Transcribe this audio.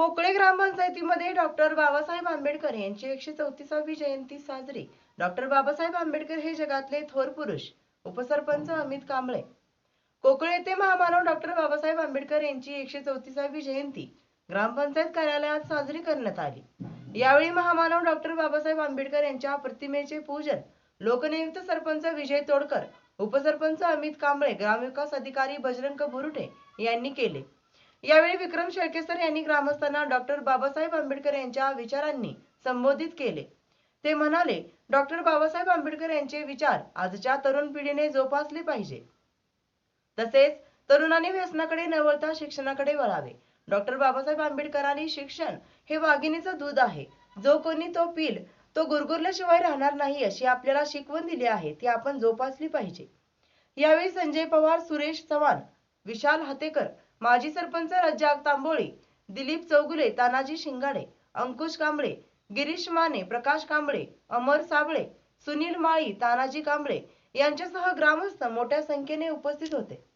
ग्रामपंचायतीमध्ये डॉक्टर बाबासाहेब आंबेडकर यांची एकशे चौतीसावी जयंती साजरी. डॉक्टर बाबासाहेब आंबेडकर हे जगातले थोर पुरुष उपसरपंच अमित कांबळे. कोकळे येथे महामानव डॉक्टर बाबासाहेब आंबेडकर यांची एकशे चौतीसावी जयंती ग्रामपंचायत कार्यालयात साजरी करण्यात आली. यावेळी महामानव डॉक्टर बाबासाहेब आंबेडकर यांच्या प्रतिमेचे पूजन लोकनियुक्त सरपंच विजय तोडकर उपसरपंच अमित कांबळे ग्रामविकास अधिकारी बजरंग बुरुटे यांनी केले. यावेळी विक्रम शेळकेसर यांनी ग्रामस्थांना डॉक्टर बाबासाहेब आंबेडकर यांच्या विचारांनी संबोधित केले. ते म्हणाले डॉक्टर बाबासाहेब आंबेडकर यांचे विचार आजच्या तरुण पिढीने जोपासले पाहिजे. तसेच तरुणांनी व्यसनाकडे न वळता शिक्षणाकडे वळावे. डॉक्टर बाबासाहेब आंबेडकरांनी शिक्षण हे वाघिणीचं दूध आहे. जो कोणी तो पिल तो गुरगुरल्याशिवाय राहणार नाही अशी आपल्याला शिकवण दिली आहे ती आपण जोपासली पाहिजे. यावेळी संजय पवार सुरेश चव्हाण विशाल हातेकर माजी सरपंच रज्जाक तांबोळी दिलीप चौगुले तानाजी शिंगाडे अंकुश कांबळे गिरीश माने प्रकाश कांबळे अमर साबळे सुनील माळी तानाजी कांबळे यांच्यासह ग्रामस्थ मोठ्या संख्येने उपस्थित होते.